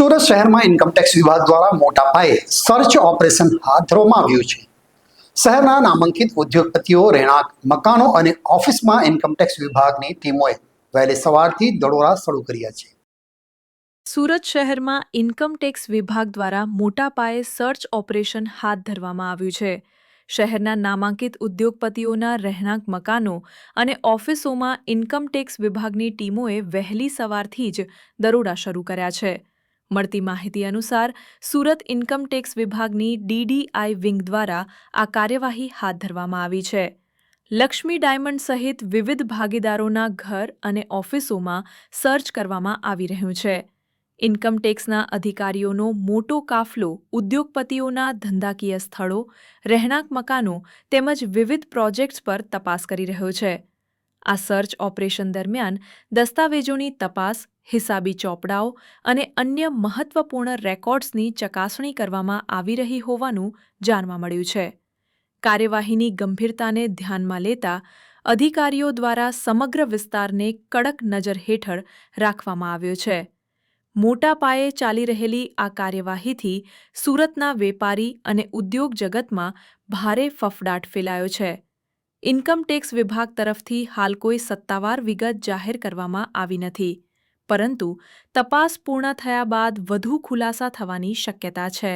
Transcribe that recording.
સુરત શહેરમાં ઇન્કમટેક્સ વિભાગ દ્વારા મોટા પાયે સર્ચ ઓપરેશન હાથ ધરવામાં આવ્યું છે. શહેરના નામાંકિત ઉદ્યોગપતિઓ, રહેણાંક, મકાનો અને ઓફિસમાં ઇન્કમટેક્સ વિભાગની ટીમોએ વહેલી સવારથી દરોડા શરૂ કર્યા છે. સુરત શહેરમાં ઇન્કમટેક્સ વિભાગ દ્વારા મોટા પાયે સર્ચ ઓપરેશન હાથ ધરવામાં આવ્યું છે. શહેરના નામાંકિત ઉદ્યોગપતિઓના રહેણાંક, મકાનો અને ઓફિસોમાં ઇન્કમટેક્સ વિભાગની ટીમોએ વહેલી સવારથી જ દરોડા શરૂ કર્યા છે. મળતી માહિતી અનુસાર, સુરત ઇન્કમટેક્સ વિભાગની ડીડીઆઈ વિંગ દ્વારા આ કાર્યવાહી હાથ ધરવામાં આવી છે. લક્ષ્મી ડાયમંડ સહિત વિવિધ ભાગીદારોના ઘર અને ઓફિસોમાં સર્ચ કરવામાં આવી રહ્યું છે. ઇન્કમટેક્સના અધિકારીઓનો મોટો કાફલો ઉદ્યોગપતિઓના ધંધાકીય સ્થળો, રહેણાંક મકાનો તેમજ વિવિધ પ્રોજેક્ટ્સ પર તપાસ કરી રહ્યો છે. આ સર્ચ ઓપરેશન દરમિયાન દસ્તાવેજોની તપાસ, હિસાબી ચોપડાઓ અને અન્ય મહત્વપૂર્ણ રેકોર્ડ્સની ચકાસણી કરવામાં આવી રહી હોવાનું જાણવા મળ્યું છે. કાર્યવાહીની ગંભીરતાને ધ્યાનમાં લેતા અધિકારીઓ દ્વારા સમગ્ર વિસ્તારને કડક નજર હેઠળ રાખવામાં આવ્યો છે. મોટા પાયે ચાલી રહેલી આ કાર્યવાહીથી સુરતના વેપારી અને ઉદ્યોગ જગતમાં ભારે ફફડાટ ફેલાયો છે. ઇન્કમટેક્સ વિભાગ તરફથી હાલ કોઈ સત્તાવાર વિગત જાહેર કરવામાં આવી નથી. પરંતુ તપાસ પૂર્ણ થયા બાદ વધુ ખુલાસા થવાની શક્યતા છે.